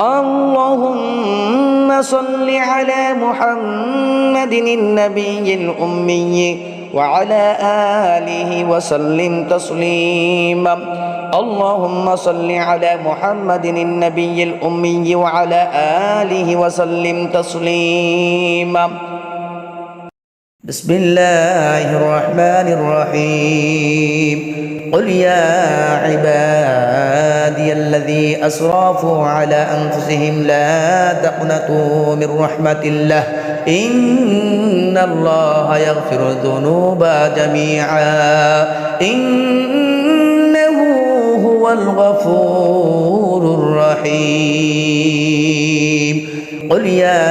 اللهم صل على محمد النبي الأمي وعلى آله وسلم تسليما. اللهم صل على محمد النبي الأمي وعلى آله وسلم تسليما. بسم الله الرحمن الرحيم. قل يا عبادي الذي أسرافوا على أنفسهم لا تقنطوا من رحمة الله. إن الله يغفر الذنوب جميعا. إنه هو الغفور الرحيم. قل يا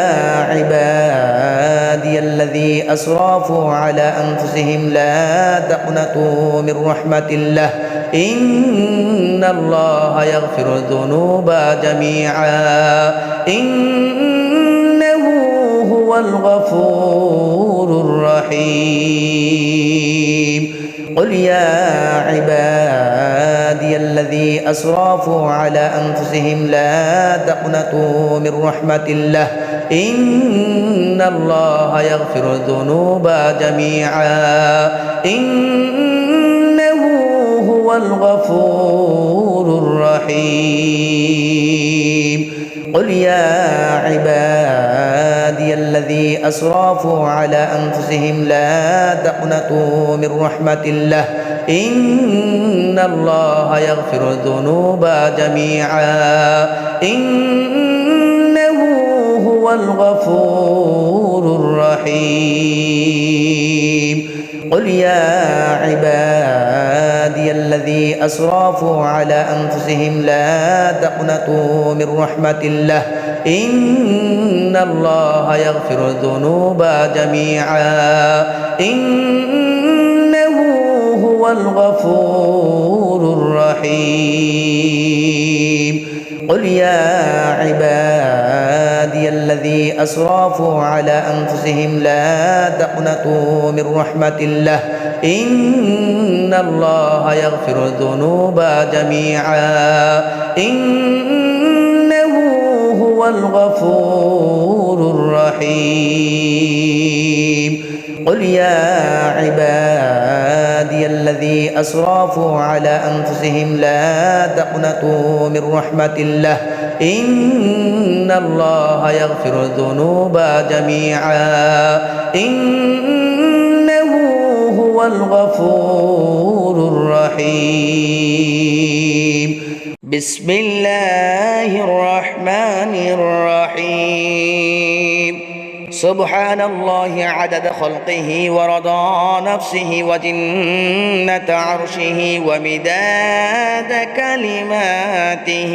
عبادي الذي أسرافوا على أنفسهم لا تقنطوا من رحمة الله. إن الله يغفر الذنوب جميعا. إنه هو الغفور الرحيم. قل يا عبادي الذي أسرافوا على أنفسهم لا تقنطوا من رحمة الله. إن الله يغفر الذنوب جميعا. إنه هو الغفور الرحيم. قل يا عبادي الذي أسرافوا على أنفسهم لا تقنطوا من رحمة الله. إن الله يغفر الذنوب جميعا. إنه هو الغفور الرحيم. قل يا عبادي الذي أسرافوا على أنفسهم لا تقنطوا من رحمة الله. إن الله يغفر الذنوب جميعا. إنه هو الغفور الرحيم. قل يا عبادي الذي أسرافوا على أنفسهم لا تقنطوا من رحمة الله. إن الله يغفر الذنوب جميعا. هو الغفور الرحيم. قل يا عبادي الذي أسرافوا على أنفسهم لا تقنطوا من رحمة الله. إن الله يغفر الذنوب جميعا. إنه هو الغفور الرحيم. بسم الله الرحمن سبحان الله عدد خلقه ورضا نفسه وجنة عرشه ومداد كلماته.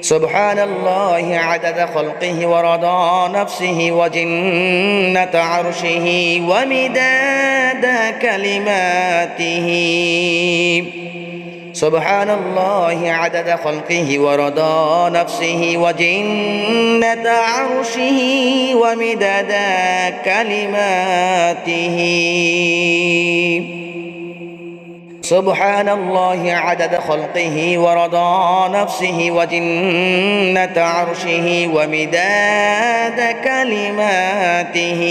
سبحان الله عدد خلقه ورضا نفسه وجنة عرشه ومداد كلماته. سبحان الله عدد خلقه ورضا نفسه وجنة عرشه ومدد كلماته. سبحان الله عدد خلقه ورضا نفسه وجنة عرشه ومداد كلماته.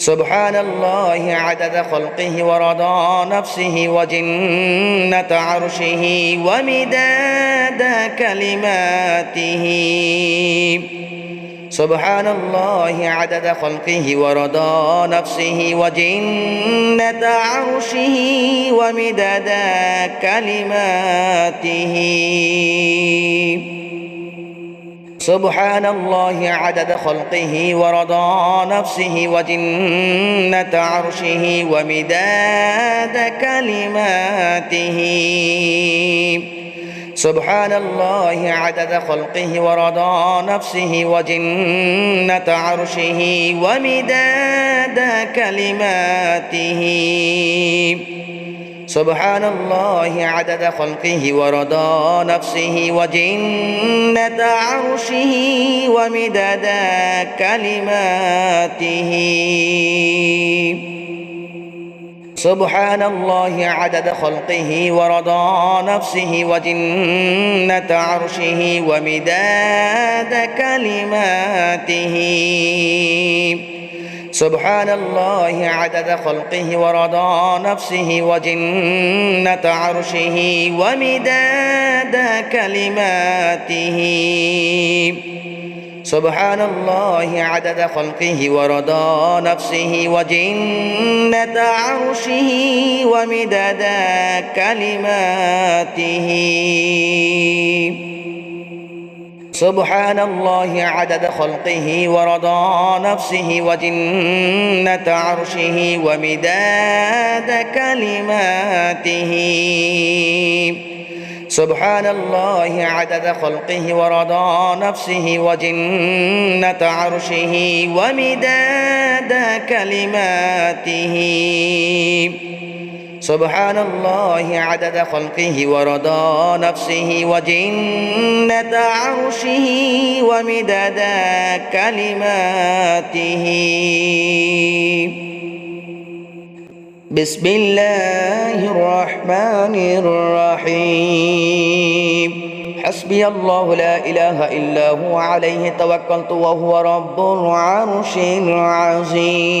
سبحان الله عدد خلقه ورضا نفسه وجنة عرشه ومداد كلماته. سبحان الله عدد خلقه ورضا نفسه وجنة عرشه ومدد كلماته. سبحان الله عدد خلقه ورضا نفسه وجنة عرشه ومداد كلماته. سبحان الله عدد خلقه ورضا نفسه وجنة عرشه ومداد كلماته. سبحان الله عدد خلقه ورضا نفسه وجنة عرشه ومداد كلماته. سبحان الله عدد خلقه ورضا نفسه وجنة عرشه ومداد كلماته. سبحان الله عدد خلقه ورضا نفسه وجنة عرشه ومداد كلماته. سبحان الله عدد خلقه ورضا نفسه وجنة عرشه ومداد كلماته. سبحان الله عدد خلقه ورضا نفسه وجنة عرشه ومداد كلماته. سبحان الله عدد خلقه ورضا نفسه وجنة عرشه ومداد كلماته. سبحان الله عدد خلقه ورضا نفسه وجنة عرشه ومداد كلماته. بسم الله الرحمن الرحيم حسبي الله لا إله إلا هو عليه توكلت وهو رب العرش العظيم.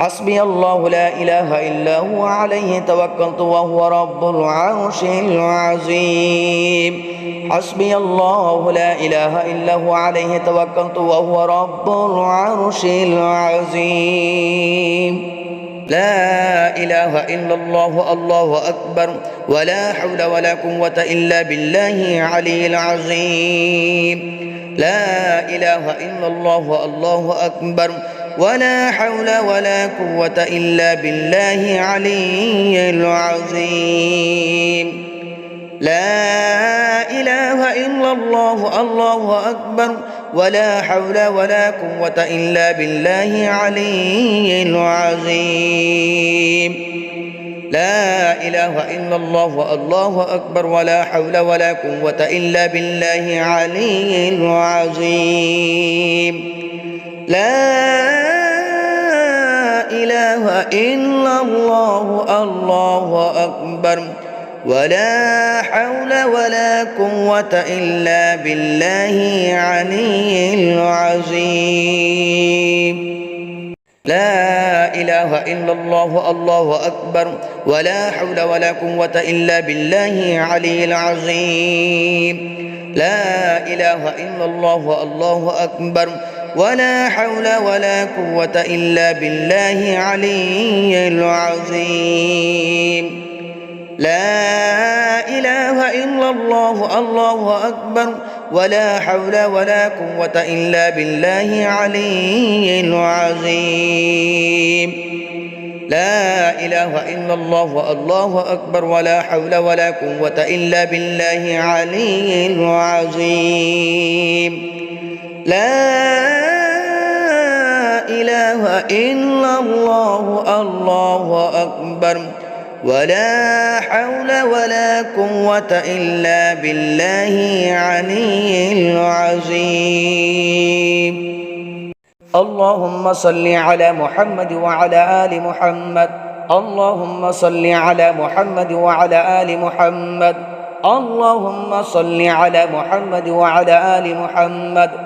حسبي الله لا إله إلا هو عليه توكلت وهو رب العرش العظيم. حسبي الله لا إله إلا هو عليه توكلت وهو رب العرش العظيم. لا إله إلا الله الله أكبر ولا حول ولا قوة إلا بالله علي العظيم. لا إله إلا الله الله أكبر ولا حول ولا قوة إلا بالله علي العظيم. لا إله إلا الله الله أكبر. ولا حول ولا قوة إلا بالله علي العظيم. لا إله إلا الله الله أكبر. ولا حول ولا قوة إلا بالله علي العظيم. لا إله إلا الله الله أكبر. ولا حول ولا قوة إلا بالله علي العظيم. لا إله إلا الله الله أكبر. ولا حول ولا قوة إلا بالله علي العظيم. لا إله إلا الله الله أكبر. ولا حول ولا قوة إلا بالله علي العظيم. لا إله إلا الله الله أكبر. ولا حول ولا قوة إلا بالله علي العظيم. لا إله إلا الله الله أكبر. ولا حول ولا قوة إلا بالله علي العظيم. لا إله إلا الله الله أكبر. ولا حول ولا قوة إلا بالله علي العظيم. اللهم صل على محمد وعلى آل محمد. اللهم صل على محمد وعلى آل محمد. اللهم صل على محمد وعلى آل محمد.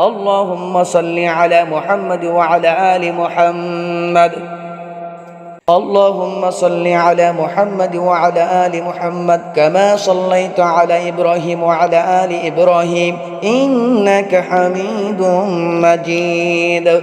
اللهم صل على محمد وعلى آل محمد. اللهم صل على محمد وعلى آل محمد كما صليت على إبراهيم وعلى آل إبراهيم إنك حميد مجيد.